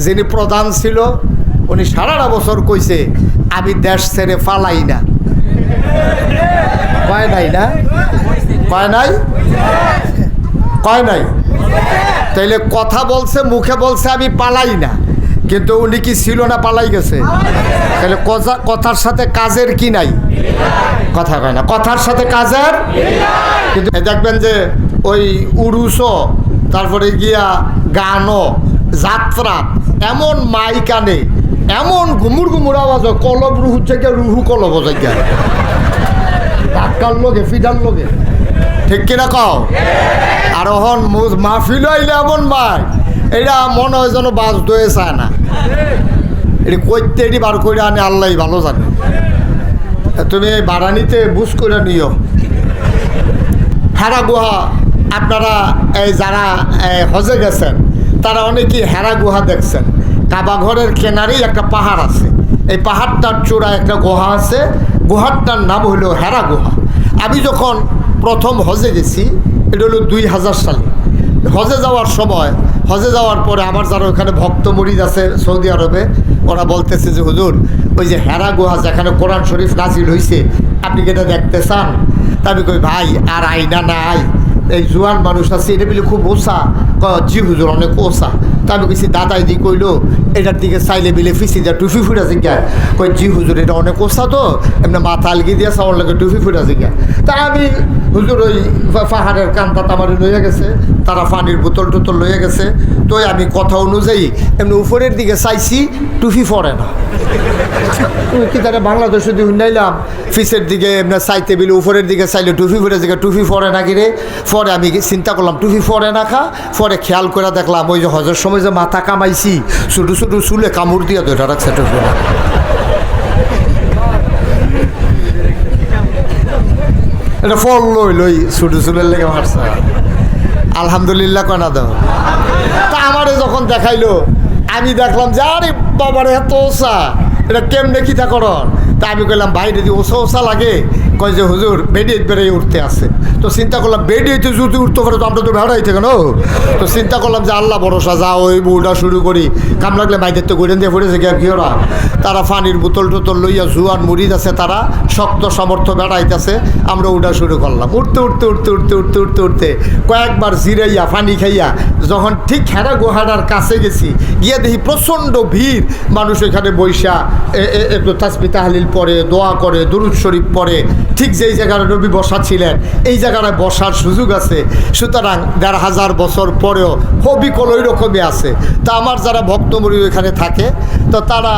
যিনি প্রধান ছিল, উনি সারাটা বছর কইছে, আমি দেশ ছেড়ে ফালাই না। কয় নাই না? কয় নাই? কয় নাই? তাইলে কথা বলছে, মুখে বলছে, আমি পালাই না। কিন্তু উনি কি ছিল না পালাই গেছে? তাহলে কথা- কথার সাথে কাজের কি নাই? কথা কয় না। কথার সাথে কাজের কিন্তু দেখবেন যে ওই উরুসও তারপরে গিয়া গানও যাত্রা এমন মাই কানে এমন ঘুমুর ঘুমুর আওয়াজ হয়, কলব রুহু থেকে রুহু কলব জায়গা ধাক্কার লোকে ফিডার লোকে ঠিক কিনা কও? আর হন মাহফিল আইলে এমন মাই এটা মনে হয় যেন বাস দয়ে চায় না। এটি কইতে এটি বার করে আনে আল্লাহ ভালো জানে। তুমি বারানিতে বুঝ করে নিও। হেরা গুহা আপনারা এই যারা হজে গেছেন তারা অনেকেই হেরা গুহা দেখছেন। কাবা ঘরের কেনারেই একটা পাহাড় আছে। এই পাহাড়টার চূড়ায় একটা গুহা আছে। গুহাটার নাম হলো হেরা গুহা। আমি যখন প্রথম হজে গেছি, এটা হলো দুই হাজার সালে। হজে যাওয়ার সময়, হজে যাওয়ার পরে আমার যারা ওখানে ভক্ত মরিদ আছে সৌদি আরবে, ওরা বলতেছে যে, হুজুর, ওই যে হেরা গুহা যেখানে কোরআন শরীফ নাজিল হয়েছে আপনি কি এটা দেখতে চান? তা আমি কই, ভাই, আর আইনা নাই। এই জোয়ান মানুষ আছে, এটা বলে খুব ক জি হুজুর অনেক ওসা তা আমি কইছি দাদাই দি কইলো, এটার দিকে চাইলে বিলে ফিসি যা, টুফি ফুটা জিজ্ঞা কই জি হুজুর, এটা অনেক ওসা তো, এমনি মাথা আলগি দিয়ে চাওয়ার লাগে টুফি ফুটা জিজ্ঞা তা আমি হুজুর ওই পাহাড়ের কান্তা তামারি লইয়া গেছে, তারা পানির বোতল টোতল লইয়া গেছে। তো আমি কথা অনুযায়ী এমনি উপরের দিকে চাইছি, টুফি ফরে না। কি তারা বাংলাদেশ যদি উন্নাইলাম ফিসের দিকে এমনি চাইতে বিলে উপরের দিকে চাইলে টুফি ফুটে দিকে টুফি ফরে না কি রে? পরে আমি চিন্তা করলাম, টুফি ফরে না খা, ফরে খেয়াল করে দেখলাম ওই যে হজের সময় যে মাথা কামাইছি ছোটো ছোটো চুলে কামড় দিয়ে ধরে রাখছে এটা ফল লই লই ছোটো চুলের লেগে মারছে। আলহামদুলিল্লাহ কনা দাও। তা আমারে যখন দেখাইলো, আমি দেখলাম যে, আরে বাবারে, এত ওসা এটা কেমনে কিতা করন তা আমি কইলাম, ভাই, যদি ওসা ওসা লাগে কয় যে, হুজুর, বেডি বেড়ে উঠতে আসে তো চিন্তা করলাম, বেডি হইতে যদি উঠতে পারে তো আমরা তো ভেড়াইতে কেন তো চিন্তা করলাম যে, আল্লাহ ভরসা, যা ওই বউটা শুরু করি। কাম লাগলে ভাইদের তো গড়েন দিয়ে পড়েছে গিয়া কি ওরা? তারা পানির বোতল টোতল লইয়া জুয়ান মুড়িদ আছে, তারা শক্ত সামর্থ্য বেড়াইতেছে, আমরা উঠা শুরু করলাম। উঠতে উঠতে উঠতে উঠতে উঠতে উঠতে উঠতে কয়েকবার জিরাইয়া, পানি খাইয়া যখন ঠিক হেরা গুহাটার কাছে গেছি, গিয়ে দেখি প্রচণ্ড ভিড়। মানুষ এখানে বৈশা একটু তাসবি তাহলিল পরে দোয়া করে, দুরুদ শরীফ পরে ঠিক যেই জায়গায় নবী বসা ছিলেন, এই জায়গায় বসার সুযোগ আছে। সুতরাং দেড় হাজার বছর পরেও হবিকল ওই রকমই আছে। তা আমার যারা ভক্তমরি ওইখানে থাকে, তো তারা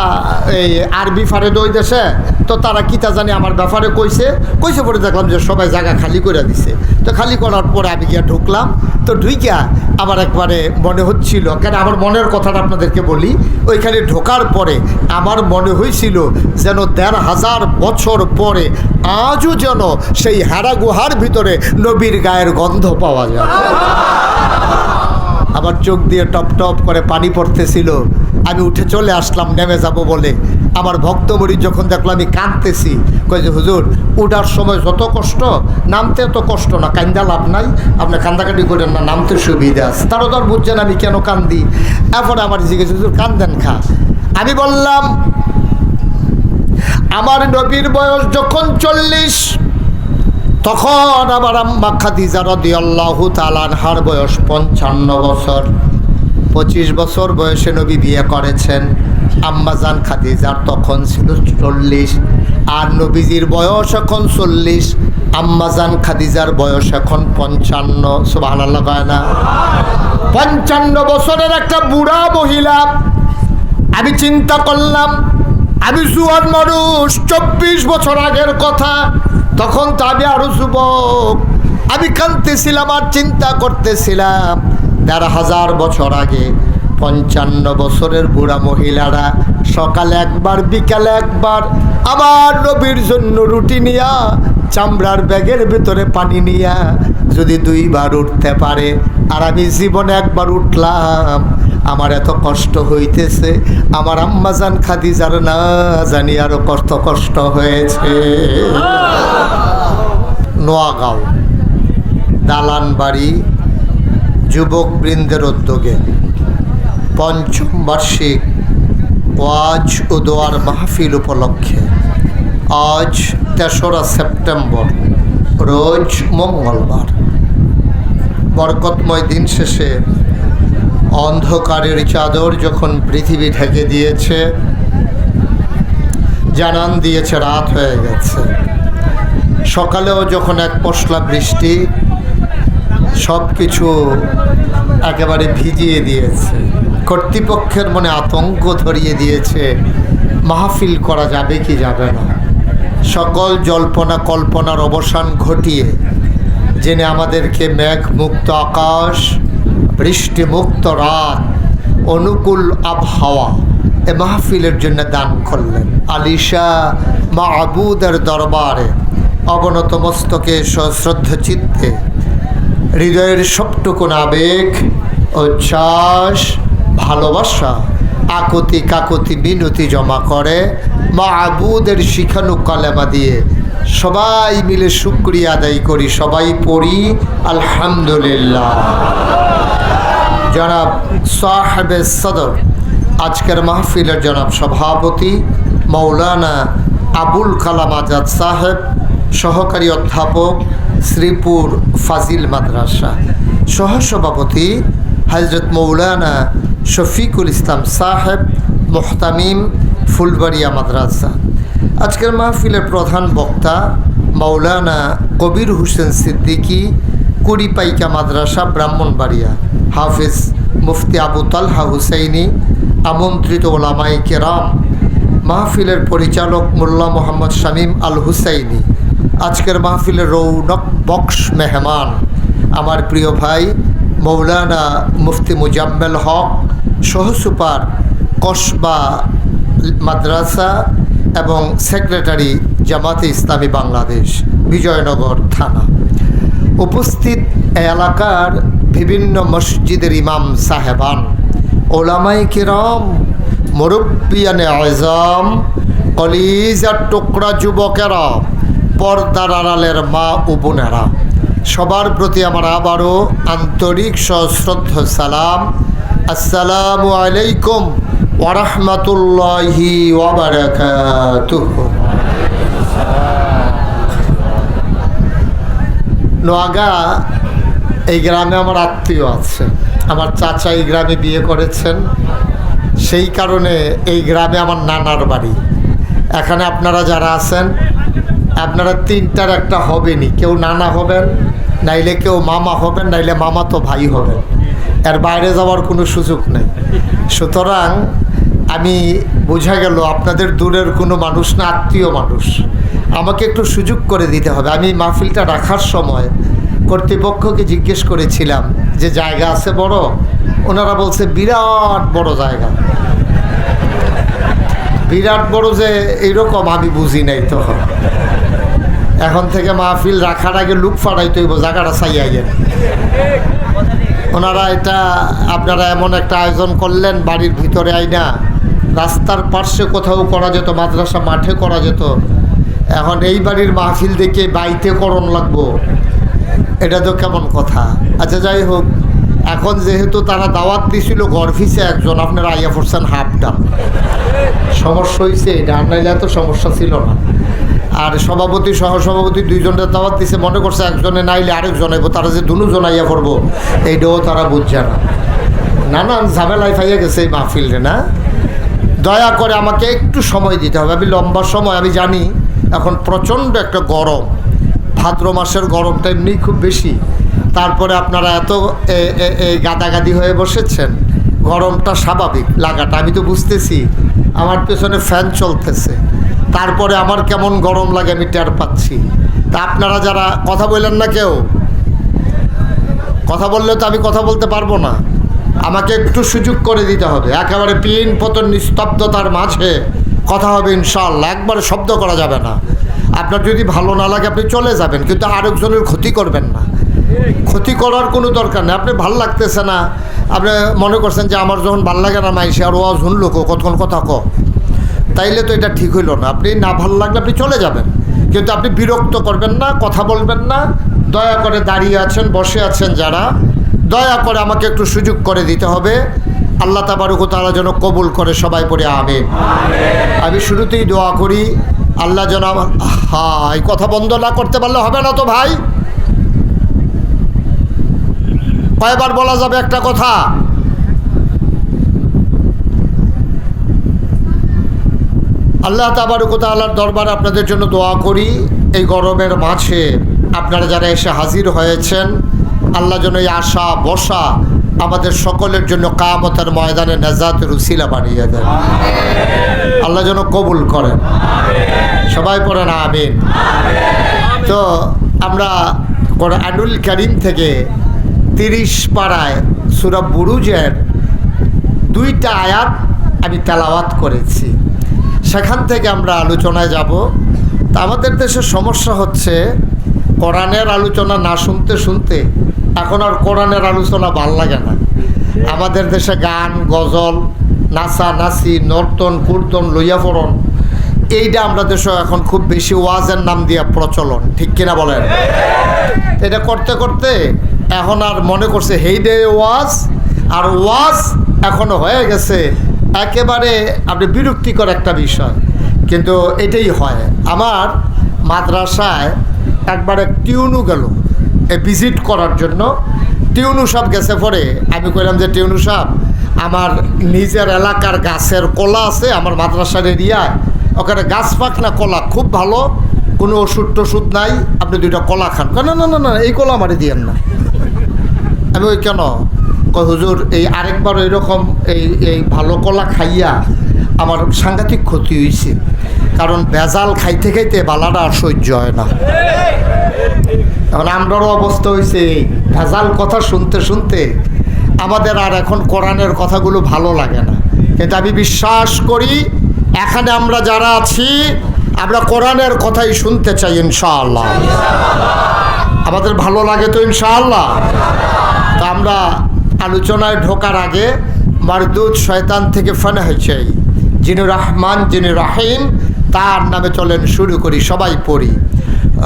এই আরবি ফারে ওই দেশে, তো তারা কিতা জানি আমার ব্যাপারে কইছে। কইছে পরে দেখলাম যে সবাই জায়গা খালি করে দিছে। তো খালি করার পরে আমি গিয়া ঢুকলাম, তো ঢুইকা আমার একবারে মনে হচ্ছিল, কেন আমার মনের কথাটা আপনাদেরকে বলি, ওইখানে ঢোকার পরে আমার মনে হয়েছিল যেন দেড় হাজার বছর পরে আজও যেন সেই হারা গুহার ভিতরে নবীর গায়ের গন্ধ পাওয়া যায়। আমার চোখ দিয়ে টপ টপ করে পানি পড়তেছিল। আমি উঠে চলে আসলাম, নেমে যাব বলে। আমার ভক্তমরি যখন দেখলাম আমি কাঁদতেছি। কই যে, হুজুর, উঠার সময় যত কষ্ট, নামতে এত কষ্ট না, কান্দা লাভ নাই। আপনি কান্দাকাটি করেন না, নামতে সুবিধা আছে। তারও আর বুঝছেন আমি কেন কান্দি। এরপরে আমার জিজ্ঞেস, হুজুর, কান্দেন খা? আমি বললাম আমার নবীর বয়স যখন চল্লিশ, তখন আমার আম্মা খাদিজা রাদিয়াল্লাহু তাআলার বয়স পঞ্চান্ন বছর। পঁচিশ বছর বয়সে নবী বিয়ে করেছেন। আম্মা জান খাদিজার তখন ছিল চল্লিশ, আর নবীজির বয়স এখন চল্লিশ, আম্মা জান খাদিজার বয়স এখন পঞ্চান্ন। সুবহানাল্লাহ কয় না? পঞ্চান্ন বছরের একটা বুড়া মহিলা, আমি চিন্তা করলাম আমি জুয়ান মানুষ, চব্বিশ বছর আগের কথা। তখন তো আমি আরও যুবক। আমি কাঁদতেছিলাম আর চিন্তা করতেছিলাম। দেড় হাজার বছর আগে পঞ্চান্ন বছরের বুড়া মহিলারা সকালে একবার, বিকালে একবার আমার নবীর জন্য রুটি নিয়া চামড়ার ব্যাগের ভিতরে পানি নিয়া যদি দুইবার উঠতে পারে, আর আমি জীবনে একবার উঠলাম, আমার এত কষ্ট হইতেছে, আমার আম্মাজান খাদি খাদিজার না জানি আরও কষ্ট কষ্ট হয়েছে। নোয়াগাঁও দালান বাড়ি যুবক বৃন্দের উদ্যোগে পঞ্চম বার্ষিক ওয়াজ ও দোয়ার মাহফিল উপলক্ষে আজ তেসরা সেপ্টেম্বর, রোজ মঙ্গলবার। বরকতময় দিন শেষে অন্ধকারের চাদর যখন পৃথিবী ঢেকে দিয়েছে, জানান দিয়েছে রাত হয়ে গেছে। সকালেও যখন এক পশলা বৃষ্টি সব কিছু একেবারে ভিজিয়ে দিয়েছে, কর্তৃপক্ষের মনে আতঙ্ক ধরিয়ে দিয়েছে, মাহফিল করা যাবে কি যাবে না। সকল জল্পনা কল্পনার অবসান ঘটিয়ে যিনি আমাদেরকে মেঘ মুক্ত আকাশ বৃষ্টি মুক্ত রাত, অনুকূল আবহাওয়া এ মাহফিলের জন্য দান করলেন। আলিশা মা আবুদের দরবারে অবনত মস্তকে সশ্রদ্ধ চিত্তে হৃদয়ের সবটুকুন আবেগ, উচ্ছ্বাস, ভালোবাসা আকতি কাকতি মিনতি জমা করে মা আবুদের শিখানু কালেমা দিয়ে। সবাই মিলে শুক্রিয়া আদায় করি, সবাই পড়ি, আলহামদুলিল্লাহ। জনাব সাহেবে সদর, আজকের মাহফিলের জনাব সভাপতি মৌলানা আবুল কালাম আজাদ সাহেব, সহকারী অধ্যাপক শ্রীপুর ফাজিল মাদ্রাসা, সহসভাপতি হজরত মৌলানা শফিকুল ইসলাম সাহেব, মোহতামিম ফুলবাড়িয়া মাদ্রাসা। আজকের মাহফিলের প্রধান বক্তা মৌলানা কবির হোসেন সিদ্দিকী কুড়িপাইকা মাদ্রাসা, ব্রাহ্মণবাড়িয়া। হাফিজ মুফতি আবু তালহা হুসাইনি, আমন্ত্রিত ওলামাই কেরাম। মাহফিলের পরিচালক মোল্লা মোহাম্মদ শামীম আল হুসাইনি। আজকের মাহফিলের রৌনক বক্স মেহমান। আমার প্রিয় ভাই মৌলানা মুফতি মুজাম্মেল হক সহসুপার কসবা মাদ্রাসা এবং সেক্রেটারি জামাতে ইসলামী বাংলাদেশ, বিজয়নগর থানা। উপস্থিত এলাকার বিভিন্ন মসজিদের ইমাম সাহেবান, ওলামাই কিরম, মুরব্বিয়ানে আজম, কলিজার টুকরা যুবকেরা, পর্দার আড়ালের মা ও সবার প্রতি আমার আবারও আন্তরিক সশ্রদ্ধ সালাম। আসসালামু আলাইকুম ওরহমতুল্লাহি নোয়াগা, এই গ্রামে আমার আত্মীয় আছে। আমার চাচা এই গ্রামে বিয়ে করেছেন। সেই কারণে এই গ্রামে আমার নানার বাড়ি। এখানে আপনারা যারা আছেন, আপনারা তিনটার একটা হবেনি কেউ নানা হবেন নাইলে কেউ মামা হবেন, নাইলে মামা তো ভাই হবেন। এর বাইরে যাওয়ার কোনো সুযোগ নেই। সুতরাং আমি বোঝা গেল আপনাদের দূরের কোনো মানুষ না, আত্মীয় মানুষ। আমাকে একটু সুযোগ করে দিতে হবে। আমি মাহফিলটা রাখার সময় কর্তৃপক্ষকে জিজ্ঞেস করেছিলাম যে জায়গা আছে বড়? ওনারা বলছে, বিরাট বড় জায়গা। বিরাট বড় যে এইরকম আমি বুঝি নাই তখন। এখন থেকে মাহফিল রাখার আগে লুক ফাড়াইতে হইব, জায়গাটা চাইয়া গেল ওনারা এটা, আপনারা এমন একটা আয়োজন করলেন, বাড়ির ভিতরে আইনা, রাস্তার পার্শ্বে কোথাও করা যেত, মাদ্রাসা মাঠে করা যেত। এখন এই বাড়ির মাহফিল দেখে বাইতে করণ লাগবো। এটা তো কেমন কথা? আচ্ছা যাই হোক, এখন যেহেতু তারা দাওয়াত দিছিল গর্ভিসে একজন, আপনারা আইয়া পড়ছেন হাফটা সমস্যা হয়েছে এটা এত সমস্যা ছিল না। আর সভাপতি, সহসভাপতি দুইজনের দাওয়াত দিছে। মনে করছে একজনে নাইলে আরেকজন আইব তারা যে দুজন আইয়া পড়ব এইটাও তারা বুঝছে না। নানান ঝামেলায় ফাইয়া গেছে এই মাহফিলরে না? দয়া করে আমাকে একটু সময় দিতে হবে। আমি লম্বা সময়, আমি জানি এখন প্রচণ্ড একটা গরম। ভাদ্র মাসের গরমটা এমনি খুব বেশি। তারপরে আপনারা এত গাদাগাদি হয়ে বসেছেন, গরমটা স্বাভাবিক লাগাটা। আমি তো বুঝতেছি, আমার পেছনে ফ্যান চলতেছে। তারপরে আমার কেমন গরম লাগে আমি টের পাচ্ছি। তা আপনারা যারা কথা বললেন না কেউ, কথা বললে তো আমি কথা বলতে পারব না। আমাকে একটু সুযোগ করে দিতে হবে। একেবারে পিন পতন নিস্তব্ধতার মাঝে কথা হবে ইনশাল্লাহ একবার শব্দ করা যাবে না। আপনার যদি ভালো না লাগে আপনি চলে যাবেন, কিন্তু আরেকজনের ক্ষতি করবেন না। ক্ষতি করার কোনো দরকার নেই। আপনি ভালো লাগতেছে না। আপনি মনে করছেন যে আমার যখন ভালো লাগে না মাইসে আর ওয়াজ শুনলো কতক্ষণ কথা ক তাইলে তো এটা ঠিক হইল না। আপনি না ভালো লাগলে আপনি চলে যাবেন। কিন্তু আপনি বিরক্ত করবেন না, কথা বলবেন না। দয়া করে দাঁড়িয়ে আছেন, বসে আছেন যারা। দয়া করে আমাকে একটু সুযোগ করে দিতে হবে। আল্লাহ তাবারুক তারা যেন কবুল করে সবাই পড়ে, আমিন। আমি শুরুতেই দোয়া করি, আল্লাহ যেন হা এই কথা বন্ধ না করতে পারলে হবে না তো ভাই। কয়বার বলা যাবে একটা কথা? আল্লাহ তাবারুকতালার দরবার আপনাদের জন্য দোয়া করি। এই গরমের মাঝে আপনারা যারা এসে হাজির হয়েছেন, আল্লাহ যেন এই আশা বসা আমাদের সকলের জন্য কামতের ময়দানে নাজাতের উসিলা বানিয়ে দেন। আল্লাহ যেন কবুল করেন। সবাই পড়েন আমিন। তো আমরা আনুল করিম থেকে তিরিশ পাড়ায় সুরব বুরুজের দুইটা আয়াত আমি তেলাওয়াত করেছি। সেখান থেকে আমরা আলোচনায় যাব। তা আমাদের দেশে সমস্যা হচ্ছে, কোরআনের আলোচনা না শুনতে শুনতে এখন আর কোরআনের আলোচনা ভালো লাগে না। আমাদের দেশে গান, গজল, নাচা, নাচি, নর্তন, কীর্তন লইয়া পড়ন এইটা আমরা দেশে এখন খুব বেশি ওয়াজের নাম দিয়ে প্রচলন, ঠিক কিনা বলেন? এটা করতে করতে এখন আর মনে করছে হেই ডে ওয়াজ, আর ওয়াজ এখনও হয়ে গেছে। একেবারে আপনি বিরক্তিকর একটা বিষয়, কিন্তু এটাই হয়। আমার মাদ্রাসায় একবারে টিউনু গেল ভিজিট করার জন্য। টিউনু সাহেব গেছে পরে, আমি কইলাম যে, টিউনু সাহেব, আমার নিজের এলাকার গাছের কলা আছে, আমার মাদ্রাসার এরিয়ায় ওখানে গাছ পাক না, কলা খুব ভালো, কোনো ওষুধ টষুধ নাই, আপনি দুইটা কলা খান। না না না না, এই কলা আমারে দিয়েন না। আমি ওই কেন? হুজুর, এই আরেকবার এরকম এই এই ভালো কলা খাইয়া আমার সাংঘাতিক ক্ষতি হয়েছে কারণ ভেজাল খাইতে খাইতে বালাটা আর সহ্য হয় না। এখন আমরারও অবস্থা হয়েছে এই। ভেজাল কথা শুনতে শুনতে আমাদের আর এখন কোরআনের কথাগুলো ভালো লাগে না। কিন্তু আমি বিশ্বাস করি, এখানে আমরা যারা আছি, আমরা কোরআনের কথাই শুনতে চাই ইনশাআল্লাহ। আমাদের ভালো লাগে তো ইনশাআল্লাহ। তা আমরা আলোচনায় ঢোকার আগে মারদুদ শয়তান থেকে ফানা হয়েছে যিনি রহমান যিনি রাহিম তার নামে চলেন শুরু করি সবাই পড়ি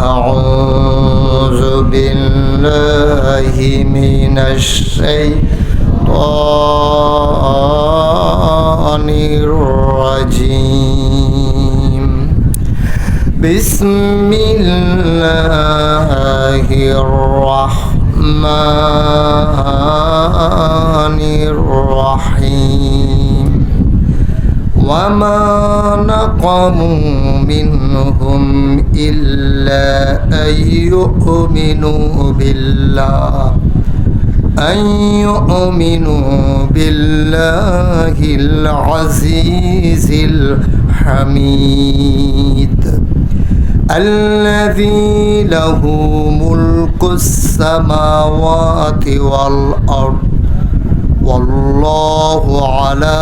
أعوذ بالله من الشيطان الرجيم بسم الله الرحمن الرحيم وما نقموا منهم إلا أن يؤمنوا بالله أن يؤمنوا بالله العزيز الحميد الذي له ملك السماوات والأرض والله على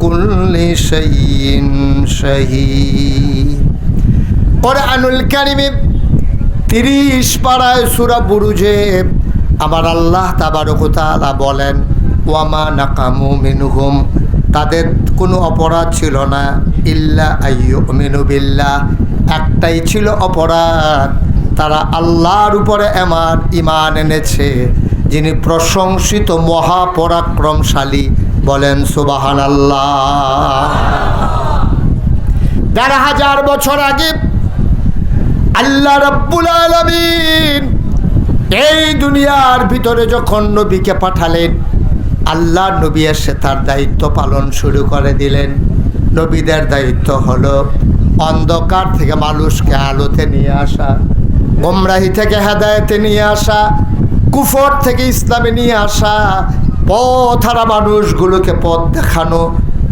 كل شيء شهيد কোরআনুল কারিমে তিরিশ পাড়ায় সুরা বুরুজে আমার আল্লাহ তাবারকতালা বলেন ওয়ামা নাকামু মিনহুম তাদের কোনো অপরাধ ছিল না ইল্লা আইয়ু মিনুবিল্লা একটাই ছিল অপরাধ। তারা আল্লাহর উপরে আমার ইমান এনেছে। যিনি প্রশংসিত মহাপরাক্রমশালী বলেন সুবাহান আল্লাহ দেড় হাজার বছর আগে আল্লাহ রব্বুল আলমিন এই দুনিয়ার ভিতরে যখন নবীকে পাঠালেন আল্লাহ নবী এসে তার দায়িত্ব পালন শুরু করে দিলেন। নবীদের দায়িত্ব হলো অন্ধকার থেকে মানুষকে আলোতে নিয়ে আসা, গোমরাহি থেকে হেদায়তে নিয়ে আসা, কুফর থেকে ইসলামে নিয়ে আসা, পথহারা মানুষগুলোকে পথ দেখানো,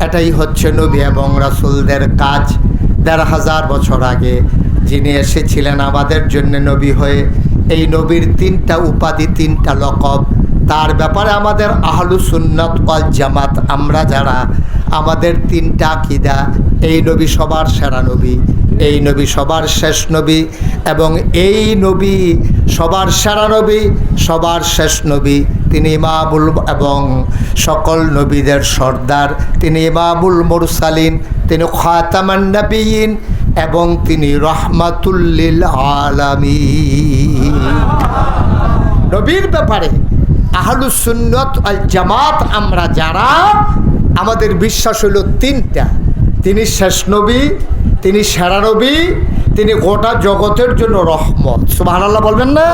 এটাই হচ্ছে নবী এবং রাসুলদের কাজ। দেড় হাজার বছর আগে যিনি এসেছিলেন আমাদের জন্য নবী হয়ে, এই নবীর তিনটা উপাধি, তিনটা লকব। তার ব্যাপারে আমাদের আহলু সুন্নত জামাত, আমরা যারা আমাদের তিনটা আকিদা, এই নবী সবার সেরা নবী, এই নবী সবার শেষ নবী এবং এই নবী সবার সেরা নবী, সবার শেষ নবী। তিনি ইমামুল এবং সকল নবীদের সর্দার। তিনি ইমামুল মুরসালিন, তিনি খাতামান নবীন এবং তিনি রহমাতুল্লিল আলামী নবীর ব্যাপারে আহলুসুন্নত আল জামাত আমরা যারা আমাদের বিশ্বাস হইল তিনটা। তিনি শেষ নবী, তিনি সেরা নবী, তিনি গোটা জগতের জন্য রহমত। সুবাহ আল্লাহ বলবেন না?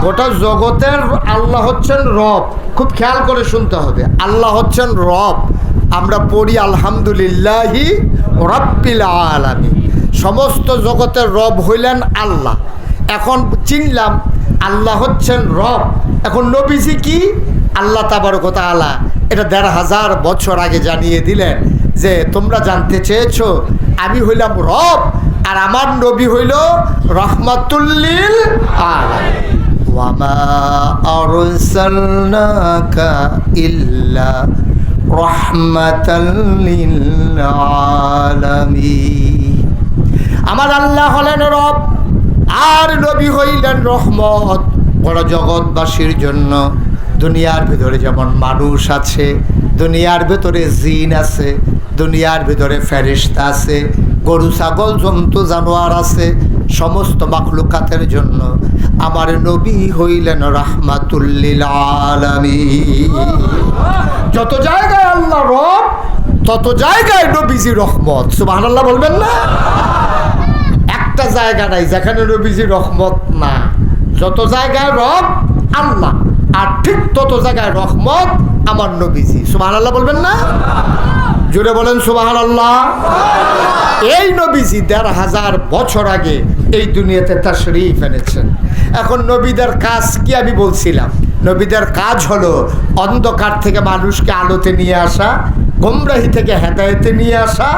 গোটা জগতের আল্লাহ হচ্ছেন রব। খুব খেয়াল করে শুনতে হবে। আল্লাহ হচ্ছেন রব। আমরা পড়ি আলহামদুলিল্লাহি রব্বিল সমস্ত জগতের রব হইলেন আল্লাহ। এখন চিনলাম, আল্লাহ হচ্ছেন রব। এখন নবীজি কি? আল্লাহ তাবারকতা আলা এটা দেড় হাজার বছর আগে জানিয়ে দিলেন যে, তোমরা জানতে চেয়েছো, আমি হইলাম রব, আর আমার নবী হইল রহমাতুল্লিল ইল্লা আমার আল্লাহ হলেন রব, আর নবী হইলেন রহমত। বড় জগৎবাসীর জন্য দুনিয়ার ভিতরে যেমন মানুষ আছে, দুনিয়ার ভিতরে জিন আছে, দুনিয়ার ভিতরে ফেরিস্তা আছে, গরু, ছাগল, জন্তু, জানোয়ার আছে, সমস্ত মাখলুকাতের জন্য আমার নবী হইলেন রাহমাতুল্লিল যত জায়গায় আল্লাহ রব, তত জায়গায় নবীজি রহমত। সুবাহ বলবেন না? একটা জায়গা নাই যেখানে নবীজি রহমত না। যত জায়গায় রব আল্লাহ, আর ঠিক তত জায়গায় রহমত আমার নবীজি। সুবাহ আল্লাহ বলবেন না? জুড়ে বলেন সুবাহ আল্লাহ এই নবীজি দেড় হাজার বছর আগে এই দুনিয়াতে তার শরীফ এনেছেন। এখন নবীদের কাজ কি আমি বলছিলাম? নবীদের কাজ হলো অন্ধকার থেকে মানুষকে আলোতে নিয়ে আসা, গোমরাহি থেকে হেদায়েতে নিয়ে আসা,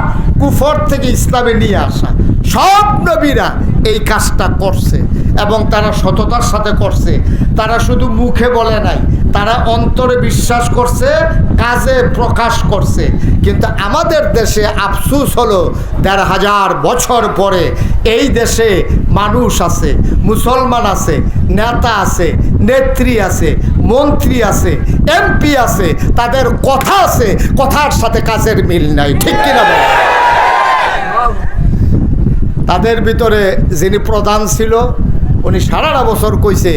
কুফর থেকে ইসলামে নিয়ে আসা। সব নবীরা এই কাজটা করছে এবং তারা সততার সাথে করছে তারা শুধু মুখে বলে নাই, তারা অন্তরে বিশ্বাস করছে, কাজে প্রকাশ করছে কিন্তু আমাদের দেশে আফসুস হলো, দেড় হাজার বছর পরে এই দেশে মানুষ আছে, মুসলমান আছে, নেতা আছে, নেত্রী আছে, মন্ত্রী আছে, এমপি আছে, তাদের কথা আছে, কথার সাথে কাজের মিল নাই, ঠিক কিনা বলেন? তাদের ভিতরে যিনি প্রধান ছিল, উনি সারাটা বছর কইছে,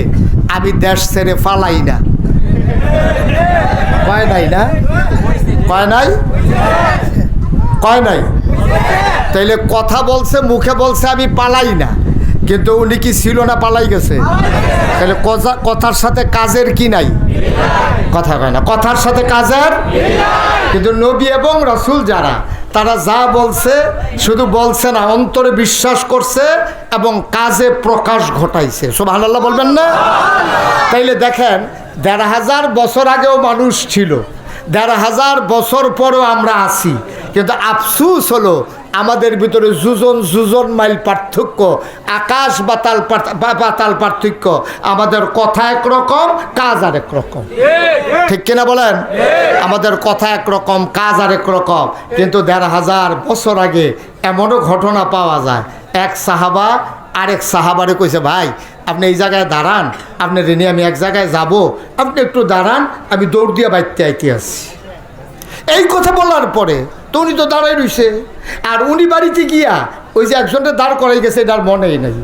আমি দেশ ছেড়ে ফালাই না। কয় নাই না? কয় নাই? কয় নাই? তাইলে কথা বলছে, মুখে বলছে, আমি পালাই না। কিন্তু উনি কি ছিল না পালাই গেছে? তাহলে কথার সাথে কাজের কি নাই? কথা কয় না। কথার সাথে কাজের? কিন্তু নবী এবং রসুল যারা তারা যা বলছে, শুধু বলছে না, অন্তরে বিশ্বাস করছে এবং কাজে প্রকাশ ঘটাইছে। সব আল্লাহ বলবেন না? তাইলে দেখেন, দেড় হাজার বছর আগেও মানুষ ছিল, দেড় হাজার বছর পরেও আমরা আছি। কিন্তু আফসুস হলো আমাদের ভিতরে যুজন যুজন মাইল পার্থক্য আকাশ বাতাল পার্থ- বা- পাতাল পার্থক্য। আমাদের কথা একরকম কাজ আর রকম। ঠিক। কিনা বলেন? আমাদের কথা একরকম কাজ আর রকম। কিন্তু দেড় হাজার বছর আগে এমনও ঘটনা পাওয়া যায়। এক সাহাবা আরেক সাহাবারে কইছে ভাই আপনি এই জায়গায় দাঁড়ান আপনি রেনে আমি এক জায়গায় যাব। আপনি একটু দাঁড়ান আমি দৌড় দিয়ে বাইতে আইতে আসি এই কথা বলার পরে তো উনি তো দাঁড়াই রইছে। আর উনি বাড়িতে গিয়া ওই যে একজনটা দাঁড় করাই গেছে, এটার মনেই নাই।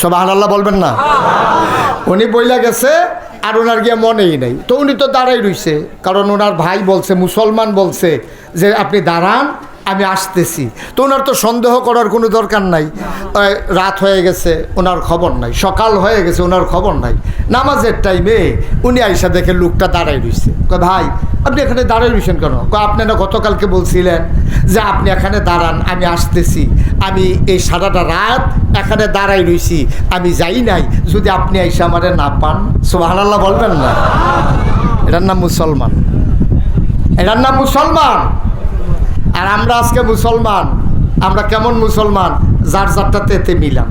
সব আল্লাহ বলবেন না? উনি বইলা গেছে আর ওনার গিয়ে মনেই নাই। তো উনি তো দাঁড়াই রইছে, কারণ ওনার ভাই বলছে, মুসলমান বলছে যে আপনি দাঁড়ান আমি আসতেছি। তো ওনার তো সন্দেহ করার কোনো দরকার নাই। রাত হয়ে গেছে, ওনার খবর নাই। সকাল হয়ে গেছে, ওনার খবর নাই। নামাজের টাইমে উনি আইসা দেখে লোকটা দাঁড়াই রইছে। কয়, ভাই, আপনি এখানে দাঁড়াই রইছেন কেন? আপনি না গতকালকে বলছিলেন যে আপনি এখানে দাঁড়ান, আমি আসতেছি। আমি এই সারাটা রাত এখানে দাঁড়াই রইছি। আমি যাই নাই। যদি আপনি আইসা আমারে না পান সোহানাল্লাহ বলবেন না। এটার নাম মুসলমান। এটার নাম মুসলমান। আর আমরা আজকে মুসলমান। আমরা কেমন মুসলমান? যার যারটা তেতে মিলাম।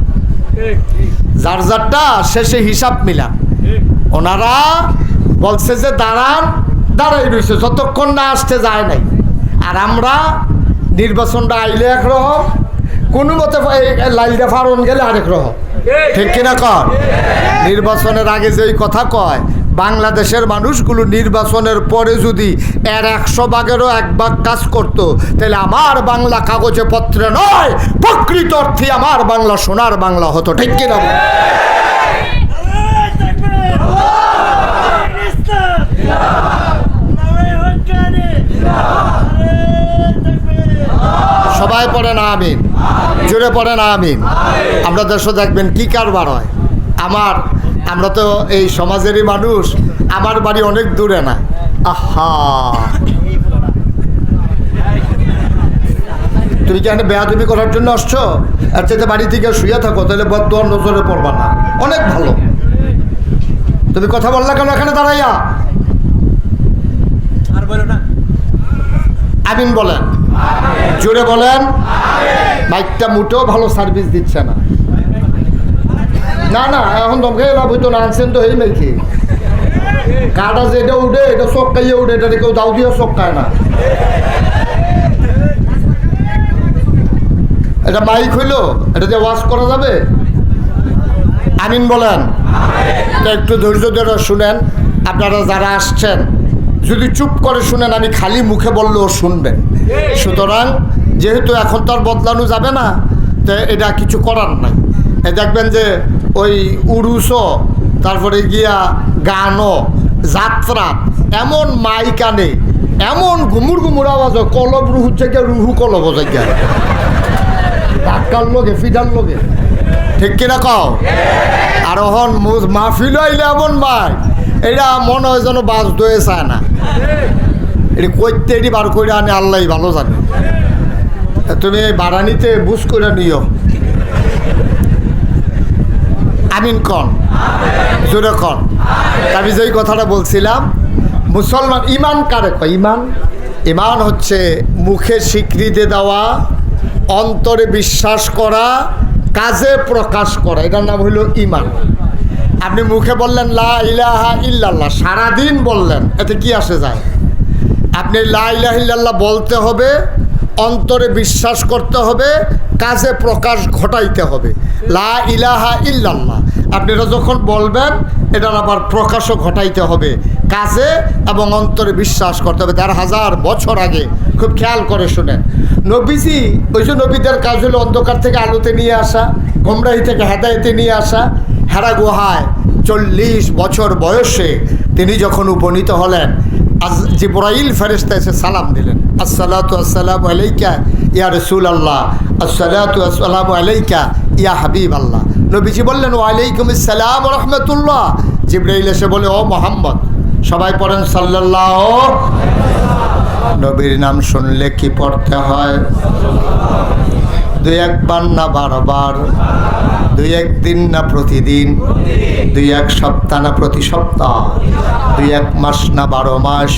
যার যারটা শেষে হিসাব মিলাম। ওনারা বলছে যে, দাঁড়ান, দাঁড়াই রয়েছে যতক্ষণ না আসতে যায় নাই। আর আমরা নির্বাচনটা আইলে এক রকম, কোনো মতে লাইলটা ফারন গেলে আরেক রকম। ঠিক কিনা কর? নির্বাচনের আগে যেই কথা কয় বাংলাদেশের মানুষগুলো নির্বাচনের পরে যদি এর একশো ভাগেরও এক ভাগ কাজ করত, তাহলে আমার বাংলা কাগজে পত্রে নয়, প্রকৃত অর্থে আমার বাংলা, সোনার বাংলা হতো, ঠিক কিনা? সবাই পড়ে না, আমিন। জোরে পড়ে না, আমিন। আমরা দেশে দেখবেন কি কারবার হয়। আমার আমরা তো এই সমাজেরই মানুষ আমার বাড়ি অনেক দূরে না। আহা। তুমি কি এখানে বেয়াদবি করার জন্য আসছো? আর চাইতে বাড়ি থেকে শুয়ে থাকো তাহলে বর্তমান নজরে পড়বা না। অনেক ভালো। তুমি কথা বললা কেন এখানে দাঁড়াইয়া? আর বলো না। আমিন বলেন। জোরে বলেন। বাইকটা মোটেও ভালো সার্ভিস দিচ্ছে না। না না, এখন দমকে লাভ হইতো না, আনছেন তো এই নাকি কাটা যেটা উঠে, এটা চক্কাইয়ে উঠে এটা কেউ দাও দিয়ে চক্কায় না। এটা মাইক হইল এটা দিয়ে ওয়াশ করা যাবে? আমিন বলেন। একটু ধৈর্য ধরে শুনেন, আপনারা যারা আসছেন, যদি চুপ করে শুনেন, আমি খালি মুখে বললেও শুনবেন। সুতরাং, যেহেতু এখন তো আর বদলানো যাবে না, তো এটা কিছু করার নাই। দেখবেন যে ওই উরুসও তারপরে গিয়া গানও যাত্রা এমন মাইক আনে এমন ঘুমুর ঘুমুর আওয়াজ হয়, কলব রুহু থেকে রুহু কলব যায় ধাক্কার লোকে ফিডার লোকে ঠিক কিনা কও? আর হন মাহফিল আইলে এমন মাই এটা মনে হয় যেন বাস দয়ে চায় না। এটি কইতে এটি বার করে আনে আল্লাহ ভালো জানে। তুমি বাড়ানিতে বুঝ করে নিও। আমিন কন, জোরে কন। আমি যেই কথাটা বলছিলাম, মুসলমান ইমান কারে কয়? ইমান ইমান হচ্ছে মুখে স্বীকৃতি দেওয়া, অন্তরে বিশ্বাস করা, কাজে প্রকাশ করা। এটার নাম হলো ইমান আপনি মুখে বললেন, লা ইলাহা ইল্লাল্লাহ, সারাদিন বললেন, এতে কি আসে যায়? আপনি লা ইলাহা ইল্লাল্লাহ বলতে হবে, অন্তরে বিশ্বাস করতে হবে, কাজে প্রকাশ ঘটাইতে হবে। লা ইলাহা ইল্লাল্লাহ। আপনি এটা যখন বলবেন, এটার আবার প্রকাশও ঘটাইতে হবে। কাজে এবং অন্তরে বিশ্বাস করতে হবে। তার হাজার বছর আগে, খুব খেয়াল করে শুনেন। নবীজি, ওই যে নবীদের কাজ হলো অন্ধকার থেকে আলোতে নিয়ে আসা, গোমরাহি থেকে হেদায়েতে নিয়ে আসা। হেরা গুহায় চল্লিশ বছর বয়সে তিনি যখন উপনীত হলেন জিব্রাইল ফেরেস্তা এসে সালাম দিলেন। আসসালাতু আসসালামু আলাইকা ইয়া রসুল আল্লাহ আসসালাতু আসসালামু আলাইকা ইয়া হাবিব আল্লাহ নবীজি বললেন ওয়ালাইকুম আসসালাম রহমতুল্লাহ। জিব্রাইল এসে বলে, ও মোহাম্মদ, সবাই পড়েন সাল্লাল্লাহ নবীর নাম শুনলে কি পড়তে হয়? দুই একবার না বারবার, দুই একদিন না প্রতিদিন, দুই এক সপ্তাহ না প্রতি সপ্তাহ, দুই এক মাস না বারো মাস,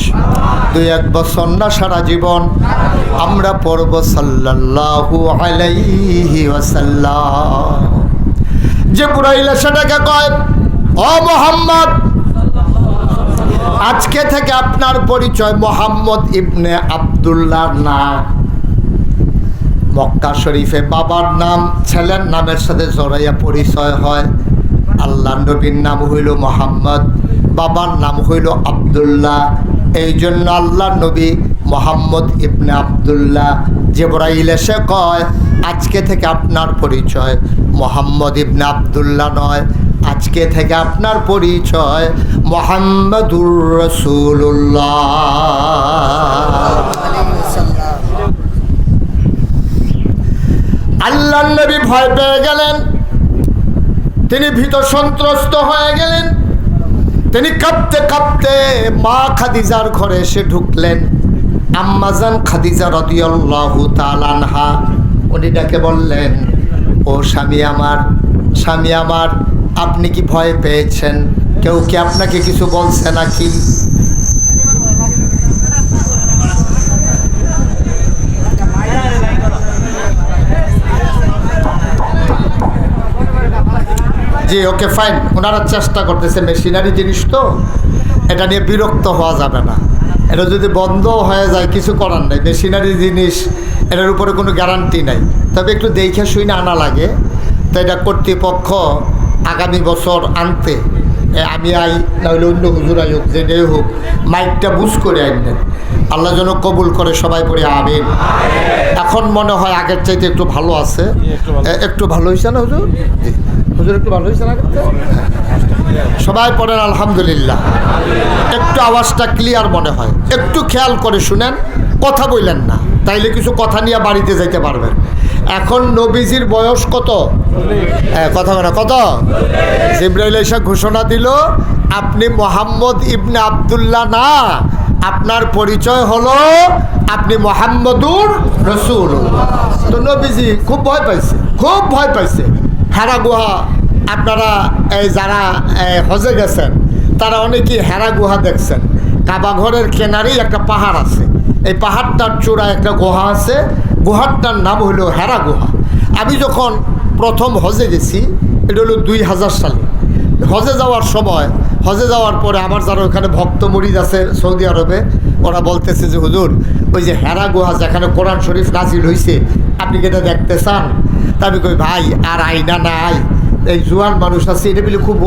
দুই এক বছর না সারা জীবন, আমরা পড়ব সাল্লাল্লাহু আলাইহি ওয়াসাল্লাম। যে পুরাইলে সেটাকে কয়, ও মোহাম্মদ, আজকে থেকে আপনার পরিচয় মোহাম্মদ ইবনে আবদুল্লাহ না। মক্কা শরীফে বাবার নাম, ছেলের নামের সাথে জড়াইয়া পরিচয় হয়। আল্লাহ নবীর নাম হইল মোহাম্মদ, বাবার নাম হইল আবদুল্লাহ। এই জন্য আল্লাহ নবী মোহাম্মদ ইবনে আবদুল্লাহ জেবরাইল এসে কয়, আজকে থেকে আপনার পরিচয়। মোহাম্মদ ইবনে আবদুল্লাহ নয়, আজকে থেকে আপনার পরিচয় মোহাম্মদুর রসুল্লাহ আল্লাহ নবী ভয় পেয়ে গেলেন। তিনি ভীত সন্ত্রস্ত হয়ে গেলেন। তিনি কাঁপতে কাঁপতে মা খাদিজার ঘরে এসে ঢুকলেন। আম্মাজান খাদিজা রদিয়াল্লাহু তালানহা উনি ডাকে বললেন, ও স্বামী আমার স্বামী আমার, আপনি কি ভয় পেয়েছেন? কেউ কি আপনাকে কিছু বলছে নাকি? জি ওকে ফাইন ওনারা চেষ্টা করতেছে মেশিনারি জিনিস তো, এটা নিয়ে বিরক্ত হওয়া যাবে না। এটা যদি বন্ধ হয়ে যায়, কিছু করার নেই। মেশিনারি জিনিস, এটার উপরে কোনো গ্যারান্টি নাই। তবে একটু দেখে শুই না আনা লাগে। তো এটা কর্তৃপক্ষ আগামী বছর আনতে আমি আই, নাহলে অন্য হুজুর আই হোক যে হোক মাইকটা বুঝ করে আনবেন আল্লাহ যেন কবুল করে সবাই পড়ে আমিন। এখন মনে হয় আগের চাইতে একটু ভালো আছে। একটু ভালো হয়েছে না হুজুর। হুজুর একটু ভালো হয়েছে না সবাই পড়েন আলহামদুলিল্লাহ। একটু আওয়াজটা ক্লিয়ার মনে হয়। একটু খেয়াল করে শুনেন কথা বললেন না। তাইলে কিছু কথা নিয়ে বাড়িতে যাইতে পারবেন। এখন নবীজির বয়স কত? হ্যাঁ, কথা বলে কত? জিব্রাইল এসে ঘোষণা দিল আপনি মোহাম্মদ ইবনে আবদুল্লাহ না আপনার পরিচয় হলো আপনি মোহাম্মদুর রসুল তো নবীজি খুব ভয় পাইছে, খুব ভয় পাইছে। হেরা গুহা আপনারা এই যারা হজে গেছেন, তারা অনেকেই হেরা গুহা দেখছেন। কাবা ঘরের কেনারেই একটা পাহাড় আছে। এই পাহাড়টার চূড়ায় একটা গুহা আছে। গুহাটার নাম হলো হেরা গুহা আমি যখন প্রথম হজে গেছি, এটা হলো দুই হাজার সালে। হজে যাওয়ার সময় হজে যাওয়ার পরে আমার যারা ওখানে ভক্ত মরিদ আছে সৌদি আরবে ওরা বলতেছে যে হুজুর ওই যে হেরা গুহা যেখানে কোরআন শরীফ নাজিল হয়েছে আপনি কি এটা দেখতে চান? তা আমি কই ভাই আর আইনা নাই। এই জোয়ান মানুষ আছে এটা বলে খুব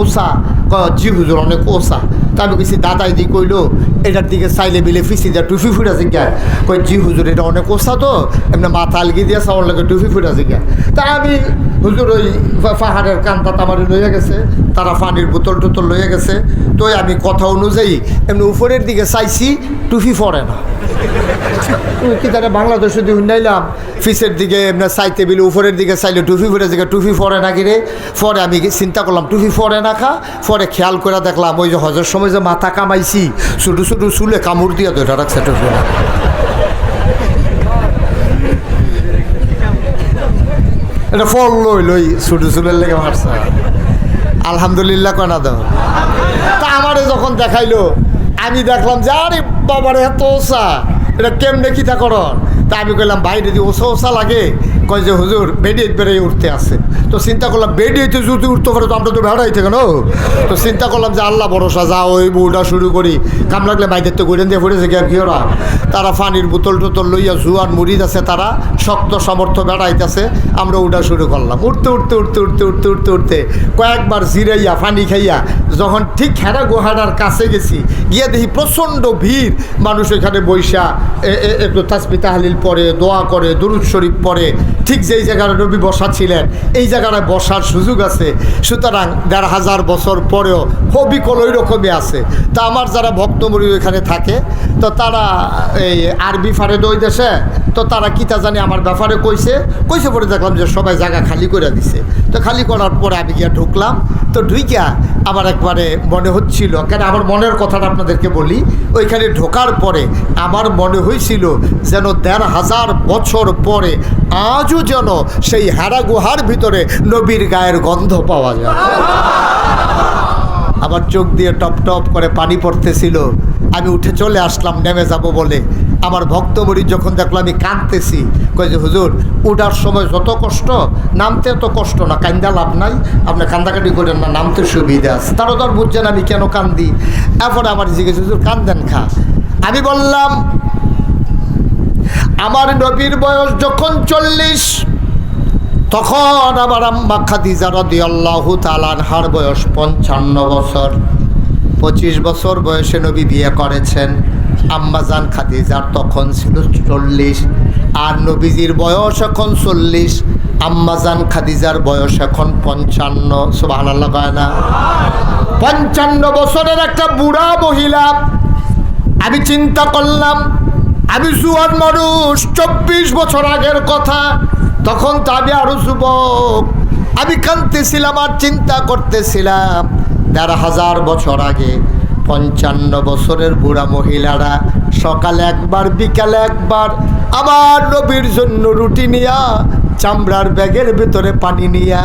কয়, জি হুজুর অনেক ওসা তা আমি কইছি দাদাই দি কইলো, এটার দিকে চাইলে বিলে ফিসি দিয়া টুফি ফুটা জিজ্ঞা কই, জি হুজুর, এটা অনেক ওষা তো, এমনি মাথা আলগি দিয়ে চাওয়ার লাগে টুফি ফুটা জিজ্ঞা তা আমি, হুজুর, ওই পাহাড়ের কান্তা তামারি লইয়া গেছে, তারা পানির বোতল টোতল লইয়া গেছে। তো আমি কথা অনুযায়ী, এমনি উপরের দিকে চাইছি, টুফি পড়ে না। কি তারা বাংলাদেশে দিয়ে উন্নাইলাম ফিসের দিকে চাইতে বিলে উপরের দিকে চাইলে টুফি ফুটে দিকে টুফি পরে নাকি রে? পরে আমি চিন্তা করলাম টুফি পরে না খা? পরে খেয়াল করে দেখলাম, ওই যে হজের সময় যে মাথা কামাইছি, ছোটো ছোটো চুলে কামড় দিয়ে ধরে রাখছে টুফি না। এটা ফল লই লই ছোটো চুলের লেগে মারছে। আলহামদুলিল্লাহ কনা দাও। তা আমারে যখন দেখাইলো আমি দেখলাম যে আরে বাবারে এত ওষা এটা কেমনে কিতা করো তা আমি কইলাম, ভাই, যদি ওসা ওসা লাগে, কয় যে হুজুর বেডিয়ে বেড়ে উঠতে আছে। তো চিন্তা করলাম বেডিয়েতে যদি উঠতে পারে, তো আমরা তো বেড়াই থেকে না? তো চিন্তা করলাম যে, আল্লাহ ভরসা যা ওই বউটা শুরু করি। কাম লাগলে বাইদের তো গড়েন দিয়ে কি আর কি ওরা? তারা পানির বোতল টোতল লইয়া জুয়ান মুড়িদ আছে, তারা শক্ত সমর্থ বেড়াইতেছে। আমরা উঠা শুরু করলাম। উঠতে উঠতে উঠতে উঠতে উঠতে উঠতে উঠতে কয়েকবার জিরাইয়া, পানি খাইয়া যখন ঠিক হেরা গুহাটার কাছে গেছি, গিয়ে দেখি প্রচণ্ড ভিড়। মানুষ এখানে বৈশা একটু তাসমি তাহলিল পরে দোয়া করে, দুরুদ শরীফ পরে ঠিক যেই জায়গায় নবী বসা ছিলেন, এই জায়গাটায় বসার সুযোগ আছে। সুতরাং দেড় হাজার বছর পরেও হবিকল ওই রকমই আছে। তা আমার যারা ভক্তমরী এখানে থাকে, তো তারা এই আরবি ফারে ওই দেশে, তো তারা কিতা জানি আমার ব্যাপারে কইছে? কইছে পরে দেখলাম যে সবাই জায়গা খালি করে দিছে। তো খালি করার পরে আমি গিয়া ঢুকলাম। তো ঢুইকা আমার একবারে মনে হচ্ছিল। কেন আমার মনের কথাটা আপনাদেরকে বলি, ওইখানে ঢোকার পরে আমার মনে হয়েছিল যেন দেড় হাজার বছর পরে আজও যেন সেই হেরা গুহার ভিতরে নবীর গায়ের গন্ধ পাওয়া যায়। আমার চোখ দিয়ে টপ টপ করে পানি পড়তেছিল। আমি উঠে চলে আসলাম, নেমে যাব বলে। আমার ভক্তমরি যখন দেখল আমি কাঁদতেছি কই যে, হুজুর, উঠার সময় যত কষ্ট, নামতে তো কষ্ট না, কান্দা লাভ নাই, আপনি কান্দাকাটি করেন না, নামতে সুবিধা আছে। তারও তো আর বুঝছেন আমি কেন কান্দি। এরপরে আমার জিজ্ঞেস, হুজুর, কান্দেন খা? আমি বললাম, আমার নবীর বয়স যখন চল্লিশ, তখন আমার আম্মা খাদিজা রদি আল্লাহ তালানহার বয়স পঞ্চান্ন বছর। পঁচিশ বছর বয়সে নবী বিয়ে করেছেন। আম্মাজান খাদিজার তখন ছিল চল্লিশ আর নবীজির বয়স এখন চল্লিশ। আম্মাজান খাদিজার বয়স এখন পঞ্চান্ন। সুবাহ কয় না? পঞ্চান্ন বছরের একটা বুড়া মহিলা। আমি চিন্তা করলাম, আমি জুয়ান মানুষ, চব্বিশ বছর আগের কথা। তখন তো আমি আরও যুবক। আমি কাঁদতেছিলাম আর চিন্তা করতেছিলাম। দেড় হাজার বছর আগে পঞ্চান্ন বছরের বুড়া মহিলারা, সকালে একবার, বিকালে একবার আমার নবীর জন্য রুটি নিয়া, চামড়ার ব্যাগের ভিতরে পানি নিয়া,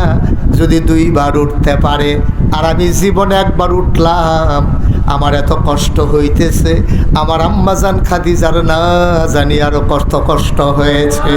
যদি দুইবার উঠতে পারে, আর আমি জীবনে একবার উঠলাম, আমার এত কষ্ট হইতেছে, আমার আম্মাজান খাদিজার না জানি আরও কষ্ট কষ্ট হয়েছে।